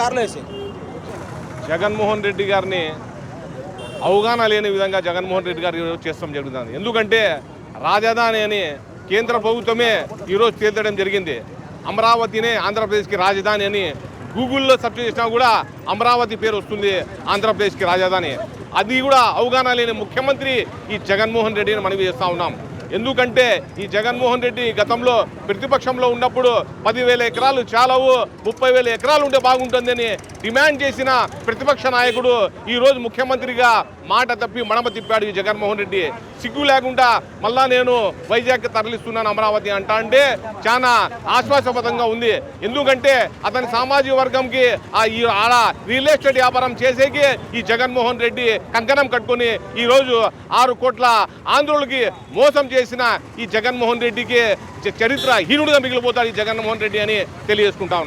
కార్లో వేసి. జగన్మోహన్ రెడ్డి గారిని అవగాహన లేని విధంగా జగన్మోహన్ రెడ్డి గారు ఈరోజు చేస్తాం జరుగుతుంది. ఎందుకంటే రాజధాని అని కేంద్ర ప్రభుత్వమే ఈరోజు తీర్చడం జరిగింది. అమరావతినే ఆంధ్రప్రదేశ్కి రాజధాని అని గూగుల్లో సెర్చ్ చేసినా కూడా అమరావతి పేరు వస్తుంది ఆంధ్రప్రదేశ్కి రాజధాని. అది కూడా అవగాహన లేని ముఖ్యమంత్రి ఈ జగన్మోహన్ రెడ్డిని మనవి చేస్తూ ఉన్నాం. ఎందుకంటే ఈ జగన్మోహన్ రెడ్డి గతంలో ప్రతిపక్షంలో ఉన్నప్పుడు పదివేల ఎకరాలు చాలవు ముప్పై వేల ఎకరాలు ఉంటే బాగుంటుందని డిమాండ్ చేసిన ప్రతిపక్ష నాయకుడు ఈరోజు ముఖ్యమంత్రిగా మాట తప్పి మడమ తిప్పాడు ఈ జగన్మోహన్ రెడ్డి. సిగ్గు లేకుండా మళ్ళా నేను వైజాగ్ తరలిస్తున్నాను అమరావతి అంటా అంటే చాలా ఆశ్వాసపదంగా ఉంది. ఎందుకంటే అతని సామాజిక వర్గంకి ఆ ఈ ఆడ రియల్ ఎస్టేట్ వ్యాపారం చేసేకి ఈ జగన్మోహన్ రెడ్డి కంకణం కట్టుకొని ఈ రోజు ఆరు కోట్ల ఆంధ్రులకి మోసం చేసిన ఈ జగన్మోహన్ రెడ్డికి చరిత్ర హీనుడుగా మిగిలిపోతాడు ఈ జగన్మోహన్ రెడ్డి అని తెలియజేసుకుంటా